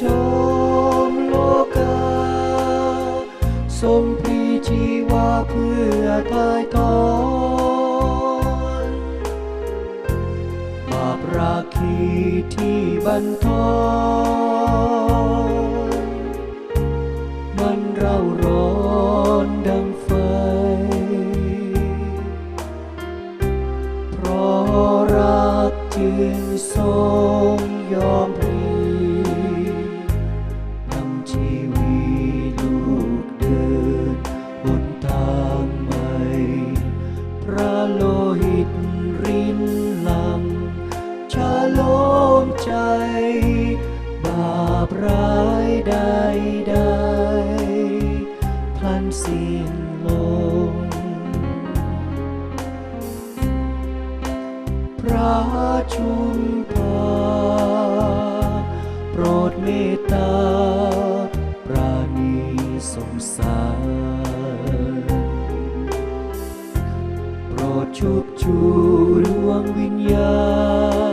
ชมโลกา ทรงพีชีวาเพื่อทายตอนบาปราคีที่บันทอนมันเร่าร้อนดังไฟ เพราะรักจึงทรงยอม ระโลหิตรินหลังชาโลมใจ บาปร้ายใดใดๆพลันสิ้นลง พระชุมพา ชุบชูดวงวิญญาณ